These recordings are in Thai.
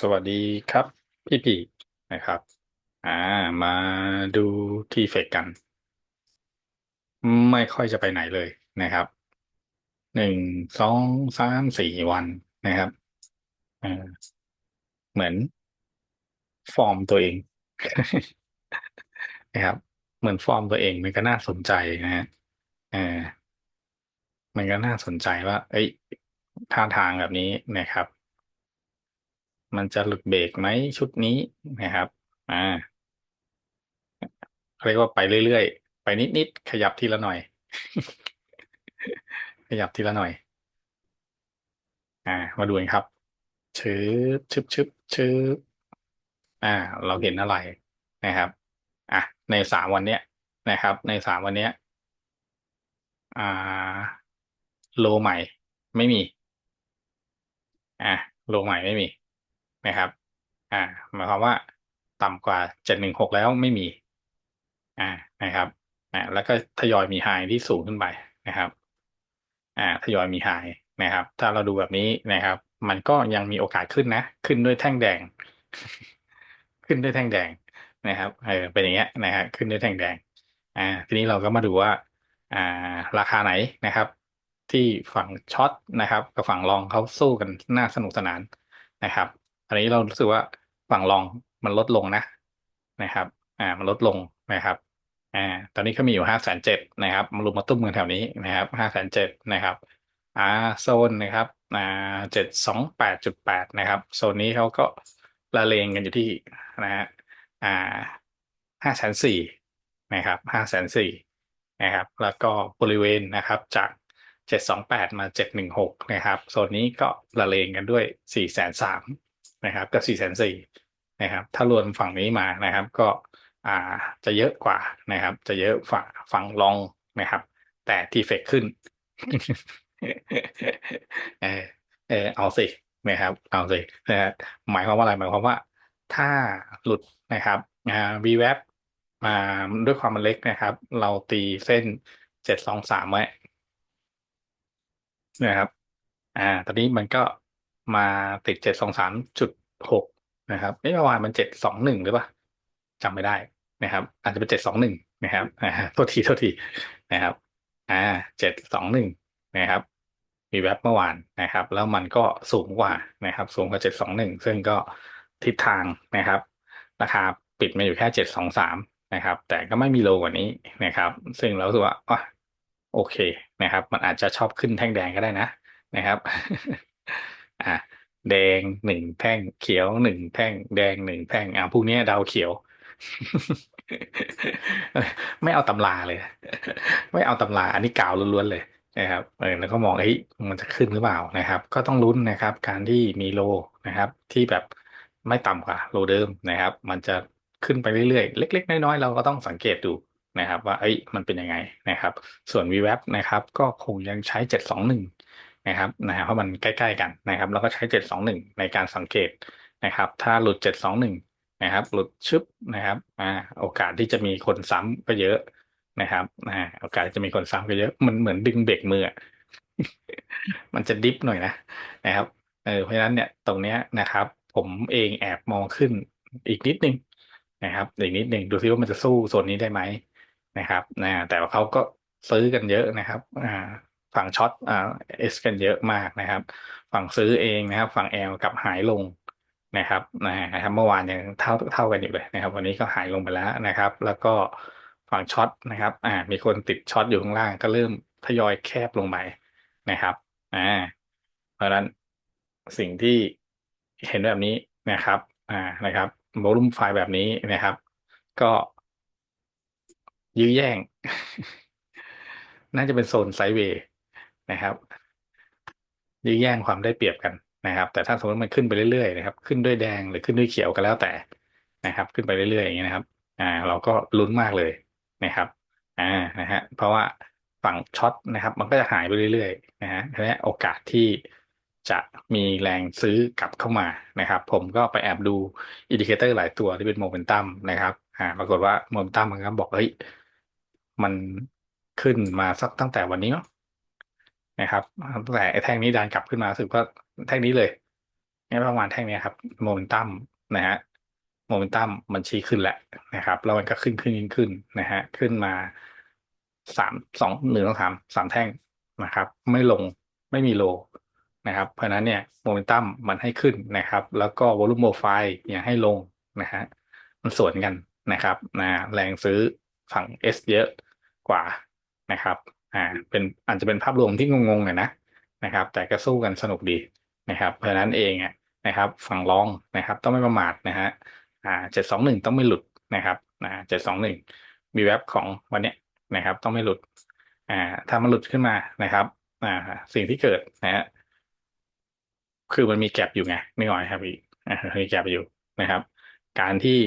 สวัสดีครับพี่ปีนะครับ อ่า มาดูทีเฟกกัน ไม่ค่อยจะไปไหนเลยนะครับหนึ่งสองสามสี่วันนะครับเหมือน ฟอร์มตัวเองนะครับ เหมือนฟอร์มตัวเองมันก็น่าสนใจนะฮะอ่ามันก็น่าสนใจว่า เอ้ยท่าทางแบบนี้นะครับ มันจะหลุดเบรกไหมชุดนี้นะครับ อ่าเรียกว่าไปเรื่อยๆ ไปนิดๆ ขยับทีละหน่อย ขยับทีละหน่อย อ่า มาดูกันครับชึบชึบชึบชึบอ่า เราเห็นอะไรนะครับ อะ ในสามวันเนี้ยนะครับ ในสามวันเนี้ย อ่า โลใหม่ไม่มี อะ โลใหม่ไม่มี นะครับ อ่าหมายความว่าต่ำกว่าเจ็ดหนึ่งหกแล้วไม่มี อ่านะครับอ่าแล้วก็ทยอยมีไฮที่สูงขึ้นไปนะครับ อ่าทยอยมีไฮนะครับ ถ้าเราดูแบบนี้นะครับ มันก็ยังมีโอกาสขึ้นนะ ขึ้นด้วยแท่งแดง ขึ้นด้วยแท่งแดงนะครับ เออเป็นอย่างเงี้ยนะฮะขึ้นด้วยแท่งแดง อ่า ทีนี้เราก็มาดูว่า อ่า ราคาไหนนะครับ ที่ฝั่งช็อตนะครับ กับฝั่งลองเขาสู้กันน่าสนุกสนานนะครับ อันนี้เรารู้สึกว่าฝั่งลองมันลดลงนะนะครับอ่ามันลดลงนะครับอ่าตอนนี้เขามีอยู่ห้าแสนเจ็ดนะครับมารุมมาตุ้มกันแถวนี้นะครับห้าแสนเจ็ดนะครับอ่าโซนนะครับอ่าเจ็ดสองแปดจุดแปดนะครับ โซนนี้เขาก็ละเลงกันอยู่ที่นะฮะอ่าห้าแสนสี่นะครับห้าแสนสี่นะครับแล้วก็บริเวณนะครับจากเจ็ดสองแปดมาเจ็ดหนึ่งหกนะครับ โซนนี้ก็ละเลงกันด้วยสี่แสนสาม นะครับกับสี่แสนสี่นะครับถ้ารวมฝั่งนี้มานะครับ ก็อ่าจะเยอะกว่านะครับ จะเยอะฝั่งฝั่งลองนะครับ แต่ทีเฟกขึ้นเออเออเอาสินะครับ เอาสินะฮะหมายความว่าอะไรหมายความว่า ถ้าหลุดนะครับอ่า VWAP มาด้วยความมันเล็กนะครับ เราตีเส้นเจ็ดสองสามไว้นะครับ อ่า ตอนนี้มันก็มาติดเจ็ดสองสามจุด หกนะครับเอ๊ะเมื่อวานมันเจ็ดสองหนึ่งหรือเปล่าจำไม่ได้นะครับ อาจจะเป็นเจ็ดสองหนึ่งนะครับอ่าโทษทีโทษทีนะครับ อ่าเจ็ดสองหนึ่งนะครับ มีแว็บเมื่อวานนะครับ แล้วมันก็สูงกว่านะครับ สูงกว่าเจ็ดสองหนึ่งซึ่งก็ทิศทางนะครับ ราคาปิดมาอยู่แค่เจ็ดสองสามนะครับ แต่ก็ไม่มีโลกว่านี้นะครับ ซึ่งเราสึกว่าอะโอเคนะครับ มันอาจจะชอบขึ้นแท่งแดงก็ได้นะนะครับ อะ แดงหนึ่งแท่ง เขียวหนึ่งแท่ง แดงหนึ่งแท่งอะพวกนี้ดาวเขียว ไม่เอาตำราเลย ไม่เอาตำราอันนี้กล่าวล้วนๆเลยนะครับเออแล้วก็มองเฮ้ยมันจะขึ้นหรือเปล่านะครับ ก็ต้องลุ้นนะครับ การที่มีโลนะครับ ที่แบบไม่ต่ำกว่าโลเดิมนะครับ มันจะขึ้นไปเรื่อยๆ เล็ก ๆ น้อยๆ เราก็ต้องสังเกตดูนะครับ ว่าเอ้ยมันเป็นยังไงนะครับ ส่วน VWAP นะครับ ก็คงยังใช้เจ็ดสองห นะครับนะเพราะมันใกล้ๆกันนะครับ แล้วก็ใช้เจ็ดสองหนึ่งในการสังเกตนะครับ ถ้าหลุดเจ็ดสองหนึ่งนะครับ หลุดชึบนะครับอ่าโอกาสที่จะมีคนซ้ำก็เยอะนะครับอ่าโอกาสจะมีคนซ้ำก็เยอะ มันเหมือนดึงเบรกมือมันจะดิฟหน่อยนะนะครับเออเพราะฉะนั้นเนี่ยตรงเนี้ยนะครับ ผมเองแอบมองขึ้นอีกนิดนึงนะครับอีกนิดนึงดูซิว่ามันจะสู้โซนนี้ได้ไหมนะครับนะแต่ว่าเขาก็ซื้อกันเยอะนะครับ อ่า ฝั่งช็อตอ่าเอสกันเยอะมากนะครับ ฝั่งซื้อเองนะครับ ฝั่งแอลกับหายลงนะครับนะครับเมื่อวานยังเท่าเท่ากันอยู่เลยนะครับ วันนี้ก็หายลงไปแล้วนะครับ แล้วก็ฝั่งช็อตนะครับอ่ามีคนติดช็อตอยู่ข้างล่างก็เริ่มทยอยแคบลงไปนะครับอ่าเพราะฉะนั้นสิ่งที่เห็นแบบนี้นะครับอ่านะครับโวลุ่มไฟแบบนี้นะครับ ก็ยื้อแย่ง น่าจะเป็นโซนไซด์เวย์ นะครับยื้อแย่งความได้เปรียบกันนะครับ แต่ถ้าสมมติมันขึ้นไปเรื่อยๆนะครับ ขึ้นด้วยแดงหรือขึ้นด้วยเขียวก็แล้วแต่นะครับ ขึ้นไปเรื่อยๆอย่างนี้นะครับ อ่า เราก็ลุ้นมากเลยนะครับ อ่านะฮะเพราะว่าฝั่งช็อตนะครับ มันก็จะหายไปเรื่อยๆนะฮะเพราะนั้โอกาสที่จะมีแรงซื้อกลับเข้ามานะครับ ผมก็ไปแอบดูอินดิเคเตอร์หลายตัวที่เป็นโมเมนตัมนะครับอ่าปรากฏว่าโมเมนตัมมันก็บอกเฮ้ยมันขึ้นมาสักตั้งแต่วันนี้เนาะ นะครับแต่ไอ้แท่งนี้ดันกลับขึ้นมาสึกว่าแท่งนี้เลยนี่ประมาณแท่งนี้ครับโมเมนตัมนะฮะโมเมนตัมมันชี้ขึ้นแหละนะครับ แล้วมันก็ขึ้นขึ้นขึ้นขึ้นนะฮะขึ้นมาสามสองหนึ่งสองสามสามแท่งนะครับ ไม่ลงไม่มีโลนะครับ เพราะนั้นเนี่ยโมเมนตัมมันให้ขึ้นนะครับ แล้วก็วอลุ่มโปรไฟล์ยังให้ลงนะฮะมันสวนกันนะครับนะแรงซื้อฝั่ง S เยอะกว่านะครับ อ่าเป็นอาจจะเป็นภาพรวมที่งงๆหน่อยนะนะครับ แต่ก็สู้กันสนุกดีนะครับ เพราะฉะนั้นเองอะนะครับ ฝั่งรองนะครับ ต้องไม่ประมาทนะฮะอ่าเจ็ดสองหนึ่งต้องไม่หลุดนะครับอ่าเจ็ดสองหนึ่งมีเว็บของวันเนี้ยนะครับ ต้องไม่หลุดอ่าถ้ามันหลุดขึ้นมานะครับอ่าสิ่งที่เกิดนะฮะคือมันมีแก็บอยู่ไงนึกออกครับพี่อ่ามีแก็บอยู่นะครับ การที่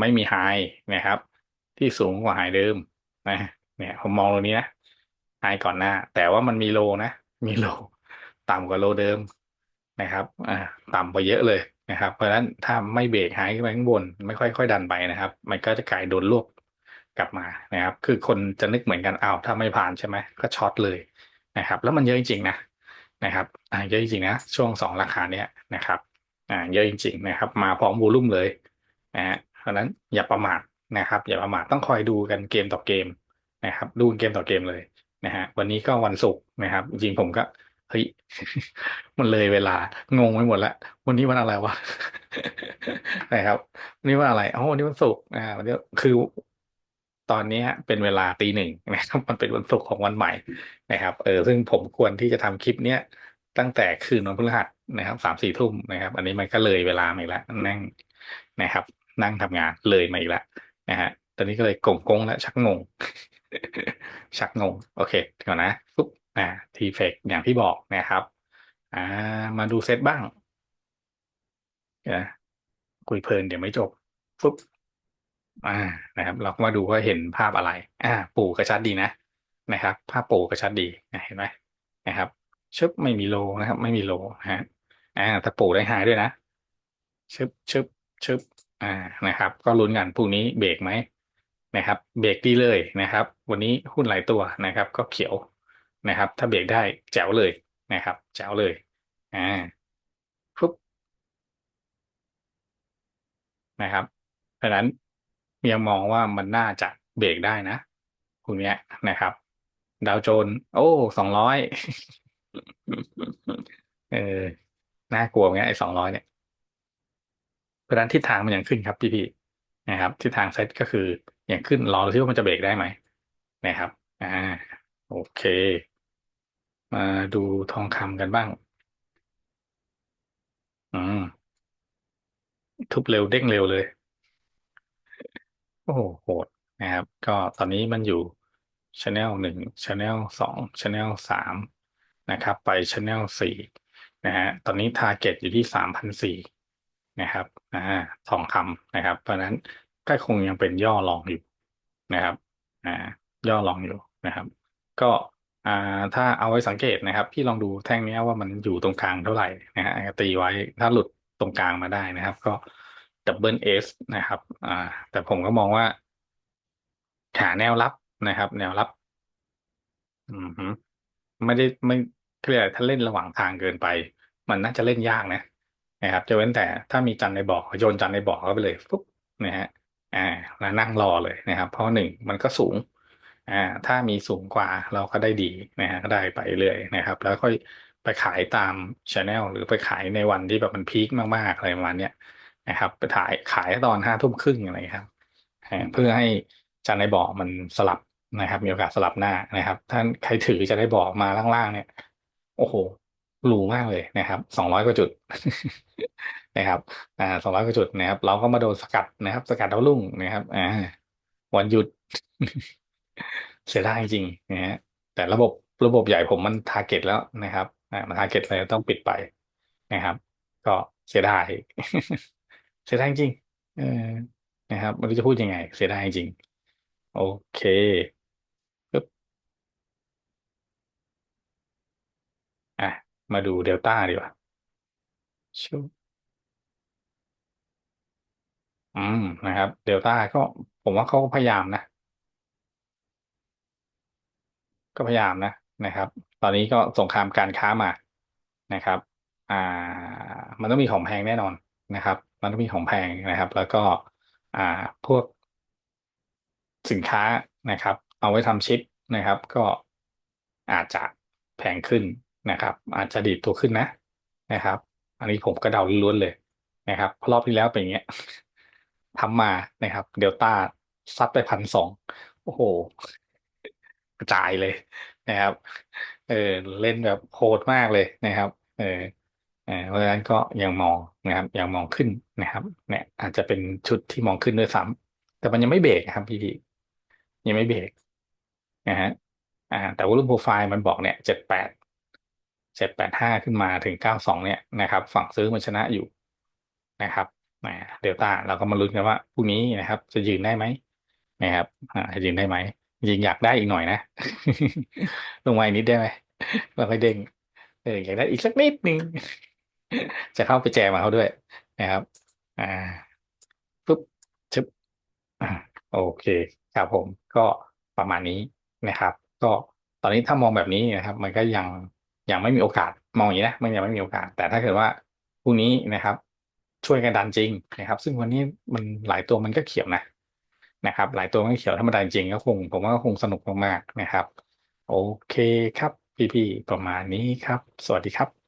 ไม่มีไฮนะครับ ที่สูงกว่าไฮเดิมนะเนี่ยผมมองตรงนี้นะ ไฮก่อนหน้า แต่ว่ามันมีโลนะ มีโล ต่ำกว่าโลเดิมนะครับอ่าต่ำกว่าเยอะเลยนะครับ เพราะฉะนั้นถ้าไม่เบรกไฮขึ้นไปข้างบน ไม่ค่อยค่อยดันไปนะครับ มันก็จะกลายโดนรวบกลับมานะครับ คือคนจะนึกเหมือนกันอ้าวถ้าไม่ผ่านใช่ไหมก็ช็อตเลยนะครับ แล้วมันเยอะจริงๆนะนะครับอ่าเยอะจริงๆนะช่วงสองราคาเนี้ยนะครับอ่าเยอะจริงๆนะครับ มาพร้อมวอลุ่มเลยนะฮะเพราะนั้นอย่าประมาทนะครับ อย่าประมาทต้องคอยดูกันเกมต่อเกมนะครับ ดูเกมต่อเกมเลย นะฮะวันนี้ก็วันศุกร์นะครับ จริงผมก็เฮ้ยมันเลยเวลางงไปหมดล้ววันนี้วันอะไรวะนะครับวันนี้วันอะไรอ๋อวันนี้วันศุกร์อ่าวันนี้คือตอนนี้เป็นเวลาตีหนึ่งนะครับมันเป็นวันศุกร์ของวันใหม่นะครับ เออซึ่งผมควรที่จะทำคลิปเนี้ยตั้งแต่คืนวันพฤหัสนะครับสามสี่ทุ่มนะครับ อันนี้มันก็เลยเวลามาอีกแล้วนั่งนะครับ นั่งทำงานเลยมาอีกแล้วนะฮะตอนนี้ก็เลยกงกงแล้วชักงง ชักงง โอเคก่อนนะปุ๊บอ่าทีเฟกอย่างที่บอกนะครับ อ่า มาดูเซตบ้างเดี๋ยวนะคุยเพลินเดี๋ยวไม่จบปุ๊บอ่านะครับ เราก็มาดูว่าเห็นภาพอะไร อ่า ปู่กระชัดดีนะนะครับ ภาพปู่กระชัดดีนะเห็นไหมนะครับชึบไม่มีโลนะครับ ไม่มีโลฮะอ่าแต่ปู่ได้หายด้วยนะชึบชึบชึบอ่านะครับ ก็ลุ้นกันพรุ่งนี้เบรกไหม นะครับเบรกดีเลยนะครับ วันนี้หุ้นหลายตัวนะครับ ก็เขียวนะครับ ถ้าเบรกได้แจ๋วเลยนะครับ แจ๋วเลยอ่าปุ๊บนะครับเพราะฉะนั้นยังมองว่ามันน่าจะเบรกได้นะพวกเนี้ยนะครับ ดาวโจนส์โอ้สองร้อยเออน่ากลัวเหมือนกันไอ้สองร้อยเนี่ยเพราะฉะนั้นทิศทางมันยังขึ้นครับพี่พี่นะครับทิศทางเซตก็คือ อย่างขึ้นรอดูที่ว่ามันจะเบรกได้ไหมนะครับ อ่า โอเค มาดูทองคำกันบ้าง อืม ทุบเร็วเด้งเร็วเลย โอ้โหโหดนะครับ ก็ตอนนี้มันอยู่ช n แนลหนึ่งช n แนลสองช n แนลสามนะครับ ไปช n แนลสี่นะฮะ ตอนนี้ทาร์เก็ตอยู่ที่สามพันสี่นะครับ อ่า ทองคำนะครับ เพราะนั้น ก็คงยังเป็นย่อรองอยู่นะครับอ่าย่อรองอยู่นะครับ ก็อ่าถ้าเอาไว้สังเกตนะครับ พี่ลองดูแท่งนี้ว่ามันอยู่ตรงกลางเท่าไหร่นะฮะตีไว้ถ้าหลุดตรงกลางมาได้นะครับ ก็ดับเบิลเอสนะครับอ่าแต่ผมก็มองว่าหาแนวรับนะครับ แนวรับ อืมไม่ได้ไม่เคลียร์ถ้าเล่นระหว่างทางเกินไป มันน่าจะเล่นยากนะนะครับจะเว้นแต่ถ้ามีจันในบ่อโยนจันในบ่อเข้าไปเลยปุ๊บนะฮะ อ่าแล้วนั่งรอเลยนะครับ เพราะหนึ่งมันก็สูงอ่าถ้ามีสูงกว่าเราก็ได้ดีนะฮะก็ได้ไปเรื่อยนะครับ แล้วค่อยไปขายตามช anel หรือไปขายในวันที่แบบมันพีคมากๆอะไรประมาณเนี้ยนะครับ ไปถ่ายขายตอนห้าทุ่มครึ่งอะไรครับอ่าเพื่อให้จันในบ่อมันสลับนะครับ มีโอกาสสลับหน้านะครับถ้าใครถือจะได้บ่อมาล่างๆเนี่ย โอ้โหห รูมากเลยนะครับสองร้อยกว่าจุดนะครับอ่าสองร้อยกว่าจุดนะครับ เราก็มาโดนสกัดนะครับ สกัดดาวรุ่งนะครับอ่าวันหยุด เสียดายจริงนะฮะแต่ระบบระบบใหญ่ผมมันทาร์เก็ตแล้วนะครับอ่ามันทาร์เก็ตเลยต้องปิดไปนะครับ ก็เสียดายเสียดายจริงเออนะครับไม่รู้จะพูดยังไง เสียดายจริง โอเคปึ๊บอะ มาดูเดลต้าดีกว่าชิวอืมนะครับ เดลต้าก็ผมว่าเขาก็พยายามนะ ก็พยายามนะนะครับ ตอนนี้ก็สงครามการค้ามานะครับ อ่า มันต้องมีของแพงแน่นอนนะครับ มันต้องมีของแพงนะครับ แล้วก็อ่าพวกสินค้านะครับ เอาไว้ทำชิปนะครับ ก็อาจจะแพงขึ้น นะครับ อาจจะดีดตัวขึ้นนะนะครับ อันนี้ผมก็เดาล้วนเลยนะครับรอบที่แล้วเป็นอย่างเงี้ยทำมานะครับ เดลต้าซัดไปพันสองโอ้โห กระจายเลยนะครับ เออเล่นแบบโหดมากเลยนะครับ เออเออเพราะฉะนั้นก็ยังมองนะครับยังมองขึ้นนะครับ เนี่ย อาจจะเป็นชุดที่มองขึ้นด้วยซ้ำแต่มันยังไม่เบรกครับพี่พี่ยังไม่เบรกนะฮะอ่าแต่วอลุ่มโปรไฟล์มันบอกเนี่ยเจ็ดแปด เจ็ดแปดห้าขึ้นมาถึงเก้าสองเนี่ยนะครับ ฝั่งซื้อมันชนะอยู่นะครับเดลต้าเราก็มาลุ้นกันว่าพรุ่งนี้นะครับ จะยืนได้ไหมนะครับจะยืนได้ไหมยิงอยากได้อีกหน่อยนะ ลงมาอีกนิดได้ไหมเราค่อยเด้งเอออยากได้อีกสักนิดนึงจะเข้าไปแจมมาเขาด้วยนะครับ อ่าปุ๊บชึบโอเค ครับผมก็ประมาณนี้นะครับ ก็ตอนนี้ถ้ามองแบบนี้นะครับ มันก็ยัง ยังไม่มีโอกาสมองอย่างนี้นะมันยังไม่มีโอกาส แต่ถ้าเกิดว่าพรุ่งนี้นะครับ ช่วยกันดันจริงนะครับ ซึ่งวันนี้มันหลายตัวมันก็เขียวนะนะครับ หลายตัวมันก็เขียวธรรมดาจริงก็คง ผมว่าก็คงสนุกมากๆนะครับ โอเคครับ พี่ๆประมาณนี้ครับ สวัสดีครับ